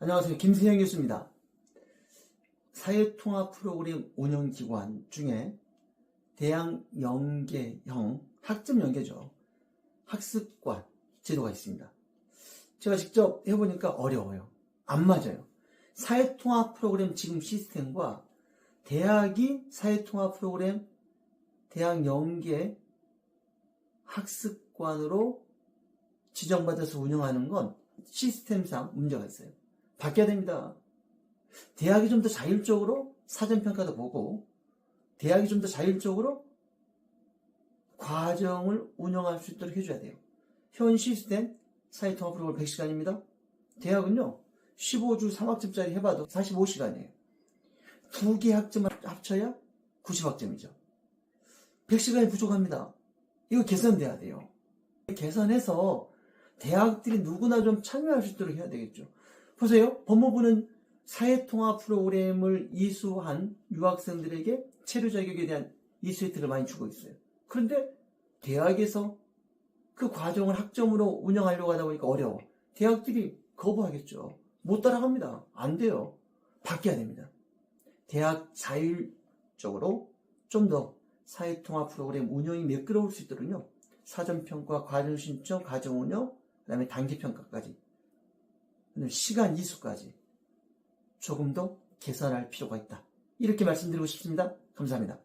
안녕하세요. 김세형 교수입니다. 사회통합 프로그램 운영기관 중에 대학 연계형, 학점 연계죠. 학습관 제도가 있습니다. 제가 직접 해보니까 어려워요. 안 맞아요. 사회통합 프로그램 지금 시스템과 대학이 사회통합 프로그램 대학 연계 학습관으로 지정받아서 운영하는 건 시스템상 문제가 있어요. 바뀌어야 됩니다. 대학이 좀 더 자율적으로 사전평가도 보고, 대학이 좀 더 자율적으로 과정을 운영할 수 있도록 해줘야 돼요. 현 시스템 사회통합 프로그램 100시간입니다. 대학은요, 15주 3학점짜리 해봐도 45시간이에요. 두 개 학점을 합쳐야 90학점이죠. 100시간이 부족합니다. 이거 개선돼야 돼요. 개선해서 대학들이 누구나 좀 참여할 수 있도록 해야 되겠죠. 보세요. 법무부는 사회통합 프로그램을 이수한 유학생들에게 체류 자격에 대한 이수 혜택을 많이 주고 있어요. 그런데 대학에서 그 과정을 학점으로 운영하려고 하다 보니까 어려워. 대학들이 거부하겠죠. 못 따라갑니다. 안 돼요. 바뀌어야 됩니다. 대학 자율적으로 좀 더 사회통합 프로그램 운영이 매끄러울 수 있도록요. 사전평가, 과정신청, 과정운영, 그 다음에 단기평가까지 시간 이수까지 조금 더 개선할 필요가 있다. 이렇게 말씀드리고 싶습니다. 감사합니다.